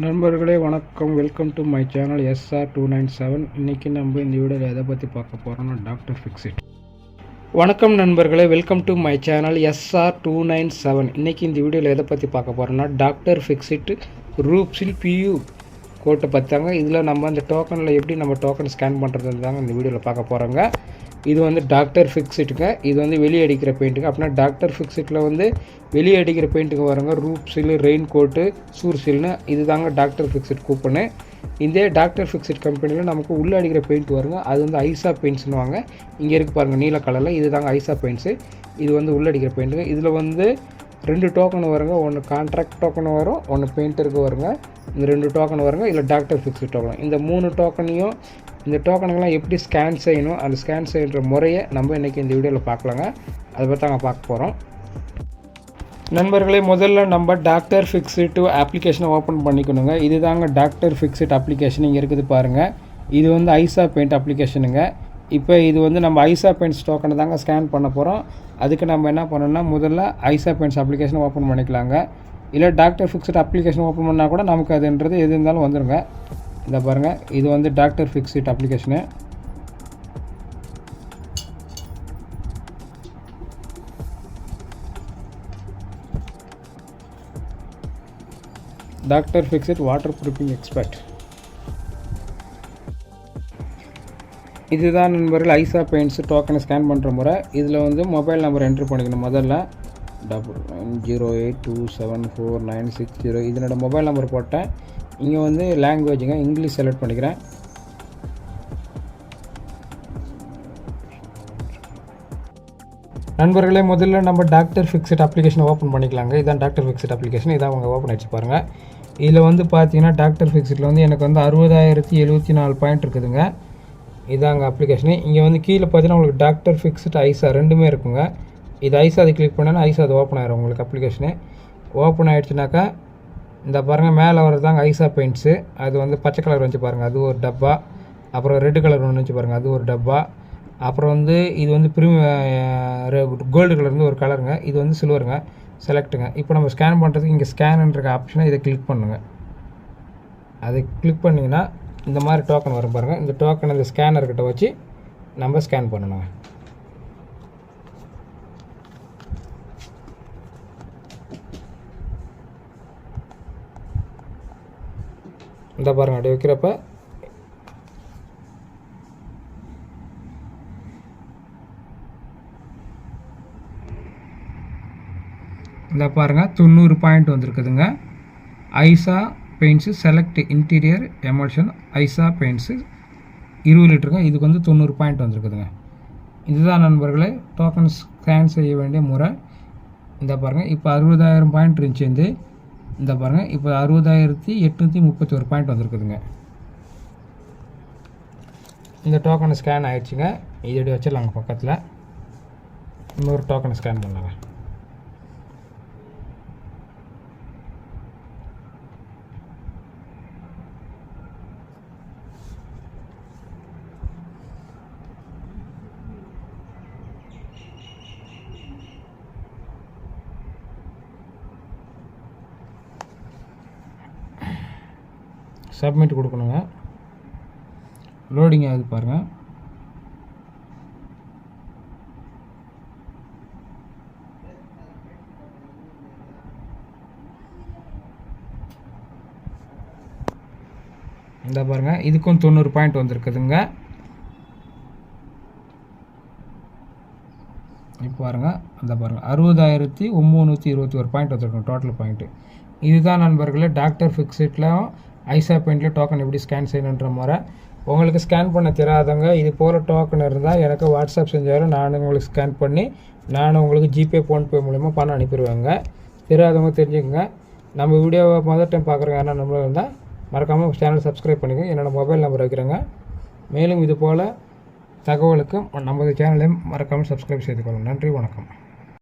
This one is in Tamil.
நண்பர்களே வணக்கம். Welcome to my channel S R two nine seven இன்றைக்கி நம்ம இந்த வீடியோவில் எதை பற்றி பார்க்க போகிறோம்னா டாக்டர் ஃபிக்ஸிட் வணக்கம் நண்பர்களே welcome to my channel S R two nine seven இன்றைக்கி இந்த வீடியோவில் எதை பற்றி பார்க்க போகிறோம்னா டாக்டர் ஃபிக்ஸிட் ரூப்ஸில் பியூ கோட்டை பார்த்தாங்க இதில் நம்ம அந்த டோக்கனில் எப்படி நம்ம டோக்கன் ஸ்கேன் பண்ணுறது தாங்க இந்த வீடியோவில் பார்க்க போகிறோங்க இது வந்து டாக்டர் ஃபிக்ஸிட்டுங்க இது வந்து வெளியே அடிக்கிற பெயிண்ட்டுங்க அப்படின்னா டாக்டர் ஃபிக்ஸிட்டில் வந்து வெளியே அடிக்கிற பெயிண்ட்டுக்கு வரங்க roof seal rain coat sure சீல்னு இது தாங்க டாக்டர் ஃபிக்ஸிட் கூப்பனு இதே டாக்டர் ஃபிக்ஸிட் கம்பெனியில் நமக்கு உள்ளே அடிக்கிற பெயிண்ட் வருங்க அது வந்து ஐசா பெயிண்ட்ஸ்னு வாங்க. இங்கே இருக்குது பாருங்கள் நீல கலரில் இது தாங்க ஐசா பெயிண்ட்ஸு இது வந்து உள்ளடிக்கிற பெயிண்ட்டுங்க இதில் வந்து ரெண்டு டோக்கன் வருங்க. ஒன்று கான்ட்ராக்ட் டோக்கன் வரும் ஒன்று பெயிண்டருக்கு வருங்க. இந்த ரெண்டு டோக்கன் வருங்க இல்லை டாக்டர் ஃபிக்ஸ்டு டோக்கன் இந்த மூணு டோக்கனையும் இந்த டோக்கனுங்கெல்லாம் எப்படி ஸ்கேன் செய்யணும் அந்த ஸ்கேன் செய்கிற முறையை நம்ம இன்றைக்கி இந்த வீடியோவில் பார்க்கலாங்க. அதை பற்றி நாங்கள் பார்க்க போகிறோம் நண்பர்களே முதல்ல நம்ம டாக்டர் ஃபிக்ஸ்டு அப்ளிகேஷனை ஓப்பன் பண்ணிக்கணுங்க. இது தாங்க டாக்டர் ஃபிக்ஸிட் அப்ளிகேஷன் இங்கே இருக்குது பாருங்கள் இது வந்து ஐசா பெயிண்ட் அப்ளிகேஷனுங்க இப்போ இது வந்து நம்ம ஐசா பெயிண்ட்ஸ் டோக்கனை தாங்க ஸ்கேன் பண்ண போகிறோம் அதுக்கு நம்ம என்ன பண்ணணும்னா முதல்ல ஐசா பெயிண்ட்ஸ் அப்ளிகேஷனை ஓப்பன் பண்ணிக்கலாங்க. இல்லை டாக்டர் ஃபிக்ஸட் அப்ளிகேஷன் ஓப்பன் பண்ணால் கூட நமக்கு அதுன்றது எது இருந்தாலும் வந்துடுங்க இந்த பாருங்கள் இது வந்து doctor Fixit application doctor Fixit water proofing expert இதுதான் நண்பர்கள் ஐசா பெயிண்ட்ஸ் டோக்கனை ஸ்கேன் பண்ணுற முறை. இதில் வந்து மொபைல் நம்பர் என்ட்ரு பண்ணிக்கணும் முதல்ல. Double nine zero eight two seven four nine six zero இதனோட மொபைல் நம்பர் போட்டேன். இங்கே வந்து லாங்குவேஜுங்க இங்கிலீஷ் செலக்ட் பண்ணிக்கிறேன். நண்பர்களே முதல்ல நம்ம டாக்டர் ஃபிக்ஸட் அப்ளிகேஷன் ஓப்பன் பண்ணிக்கலாங்க. இதான் டாக்டர் ஃபிக்ஸட் அப்ளிகேஷன் இதான் அவங்க ஓப்பன் ஆகிடுச்சு பாருங்கள் இதில் வந்து பார்த்தீங்கன்னா டாக்டர் ஃபிக்ஸிட்டில் வந்து எனக்கு வந்து அறுபதாயிரத்தி எழுபத்தி நாலு பாயிண்ட் இருக்குதுங்க. இதாங்க அப்ளிகேஷனு இங்கே வந்து கீழே பார்த்தீங்கன்னா உங்களுக்கு டாக்டர் ஃபிக்ஸ்ட் ஐசா ரெண்டுமே இருக்குங்க. இது ஐசா அது கிளிக் பண்ணால் ஐசா அது ஓப்பன் ஆயிரும் உங்களுக்கு அப்ளிகேஷனு ஓப்பன் ஆகிடுச்சுனாக்கா இந்த பாருங்கள் மேலே வரதாங்க ஐசா பெயிண்ட்ஸு அது வந்து பச்சை கலர் வந்துச்சு பாருங்கள் அது ஒரு டப்பா. அப்புறம் ரெட்டு கலர் ஒன்று வந்துச்சு பாருங்கள் அது ஒரு டப்பா. அப்புறம் வந்து இது வந்து ப்ரீமியம் கோல்டு கலர் வந்து ஒரு கலருங்க இது வந்து சில்வருங்க செலக்ட்டுங்க இப்போ நம்ம ஸ்கேன் பண்ணுறதுக்கு இங்கே ஸ்கேனுன்ற ஆப்ஷனை இதை கிளிக் பண்ணுங்கள் அதை கிளிக் பண்ணிங்கன்னா இந்த மாதிரி டோக்கன் வரும் பாருங்கள் இந்த டோக்கன் இந்த ஸ்கேனர்கிட்ட வச்சு நம்ம ஸ்கேன் பண்ணணுங்க. இந்த பாருங்க அப்படி வைக்கிறப்ப இந்த பாருங்கள் தொண்ணூறு பாயிண்ட் வந்திருக்குதுங்க. ஐசா பெயிண்ட்ஸு செலக்ட் இன்டீரியர் எமல்ஷன் ஐசா பெயிண்ட்ஸு இருபது லிட்டருங்க. இதுக்கு வந்து தொண்ணூறு பாயிண்ட் வந்திருக்குதுங்க. இதுதான் நண்பர்களே டோக்கன் ஸ்கேன் செய்ய வேண்டிய முறை. இந்த பாருங்கள் இப்போ அறுபதாயிரம் பாயிண்ட் இருந்துச்சு வந்து இந்த பாருங்கள் இப்போ அறுபதாயிரத்தி எட்நூற்றி முப்பத்தி ஒரு பாயிண்ட் வந்திருக்குதுங்க. இந்த டோக்கனை ஸ்கேன் ஆகிடுச்சுங்க இதோடைய வச்சிடலாங்க பக்கத்தில்? இன்னொரு டோக்கனை ஸ்கேன் பண்ணலாங்க சப்மிட் கொடுக்கணுங்க. லோடிங் ஆகுது பாருங்கள் இந்த பாருங்கள் இதுக்கும் தொண்ணூறு பாயிண்ட் வந்திருக்குதுங்க. இப்போ பாருங்கள் அந்த பாருங்கள் அறுபதாயிரத்தி ஒம்பூநூற்றி இருபத்தி ஒரு பாயிண்ட் வந்திருக்கும் டோட்டல் பாயிண்ட்டு இதுதான் நண்பர்களே டாக்டர் ஃபிக்ஸிட்லையும் ஐசா பெயிண்டில் டோக்கன் எப்படி ஸ்கேன் செய்யணுன்ற முறை. உங்களுக்கு ஸ்கேன் பண்ண தெரியாதவங்க இது போல் டோக்கன் இருந்தால் எனக்கு வாட்ஸ்அப் செஞ்சாலும் நான் உங்களுக்கு ஸ்கேன் பண்ணி நான் உங்களுக்கு ஜிபே ஃபோன்பே மூலிமா பணம் அனுப்பிடுவேங்க. தெரியாதவங்க தெரிஞ்சுக்கோங்க. நம்ம வீடியோவை முதல் டைம் பார்க்குறவங்க யாரா நம்மளும் இருந்தால் மறக்காமல் சேனல் சப்ஸ்கிரைப் பண்ணிக்கோங்க. என்னோடய மொபைல் நம்பர் வைக்கிறேங்க. மேலும் இது போல் தகவலுக்கு நமது சேனலையும் மறக்காமல் சப்ஸ்கிரைப் செய்து கொள்ளுங்கள் நன்றி வணக்கம்.